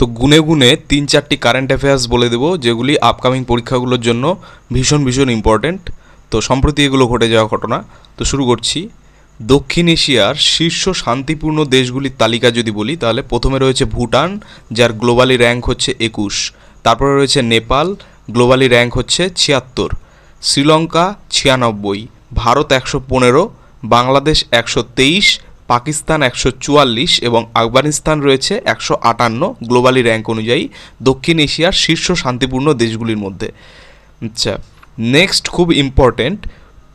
তো গুনে গুনে তিন চারটি কারেন্ট অ্যাফেয়ার্স বলে দেবো, যেগুলি আপকামিং পরীক্ষাগুলোর জন্য ভীষণ ভীষণ ইম্পর্ট্যান্ট তো সম্প্রতি এগুলো ঘটে যাওয়া ঘটনা। তো শুরু করছি। দক্ষিণ এশিয়ার শীর্ষ শান্তিপূর্ণ দেশগুলির তালিকা যদি বলি, তাহলে প্রথমে রয়েছে ভুটান, যার গ্লোবালি র্যাঙ্ক হচ্ছে একুশ। তারপরে রয়েছে নেপাল গ্লোবালি র্যাঙ্ক হচ্ছে ছিয়াত্তর। শ্রীলঙ্কা ছিয়ানব্বই, ভারত একশো পনেরো, বাংলাদেশ একশো তেইশ পাকিস্তান একশো চুয়াল্লিশ এবং আফগানিস্তান রয়েছে একশো আটান্ন গ্লোবালি র্যাঙ্ক অনুযায়ী দক্ষিণ এশিয়ার শীর্ষ শান্তিপূর্ণ দেশগুলির মধ্যে। আচ্ছা নেক্সট খুব ইম্পর্ট্যান্ট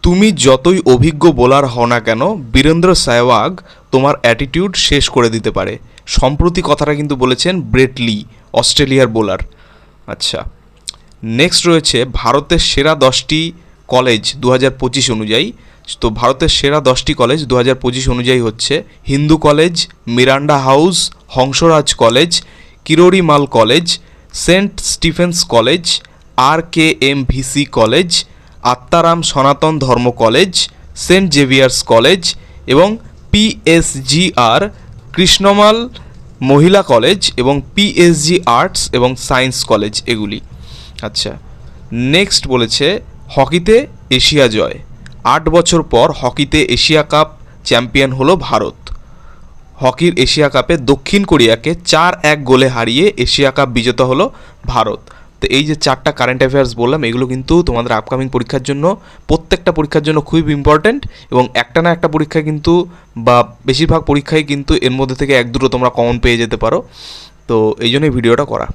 তুমি যতই অভিজ্ঞ বোলার হও না কেন, বীরেন্দ্র সেহওয়াগ তোমার অ্যাটিটিউড শেষ করে দিতে পারে। সম্প্রতি কথাটা কিন্তু বলেছেন ব্রেটলি অস্ট্রেলিয়ার বোলার। আচ্ছা নেক্সট রয়েছে ভারতের সেরা দশটি কলেজ দু হাজার পঁচিশ অনুযায়ী। তো ভারতের সেরা দশটি কলেজ দু হাজার পঁচিশ অনুযায়ী হচ্ছে Hindu College Miranda House, Hansraj College Kirorimal College Saint Stephen's College আর K M V C College Atmaram Sanatan Dharma College Saint Xavier's college এবং পিএসজিআর কৃষ্ণমাল মহিলা কলেজ এবং পিএসজি আর্টস এবং সায়েন্স কলেজ এগুলি। আচ্ছা নেক্সট বলেছে হকিতে এশিয়া জয়। আট বছর পর হকিতে এশিয়া কাপ চ্যাম্পিয়ন হলো ভারত। হকির এশিয়া কাপে দক্ষিণ কোরিয়াকে চার এক গোলে হারিয়ে এশিয়া কাপ বিজেতা হলো ভারত। তো এই যে চারটা কারেন্ট অ্যাফেয়ার্স বললাম, এগুলো কিন্তু তোমাদের আপকামিং পরীক্ষার জন্য, প্রত্যেকটা পরীক্ষার জন্য খুবই ইম্পর্ট্যান্ট এবং একটা না একটা পরীক্ষায় কিন্তু বা বেশিরভাগ পরীক্ষায় কিন্তু এর মধ্যে থেকে এক দুটো তোমরা কমন পেয়ে যেতে পারো। তো এই জন্যই ভিডিওটা করা।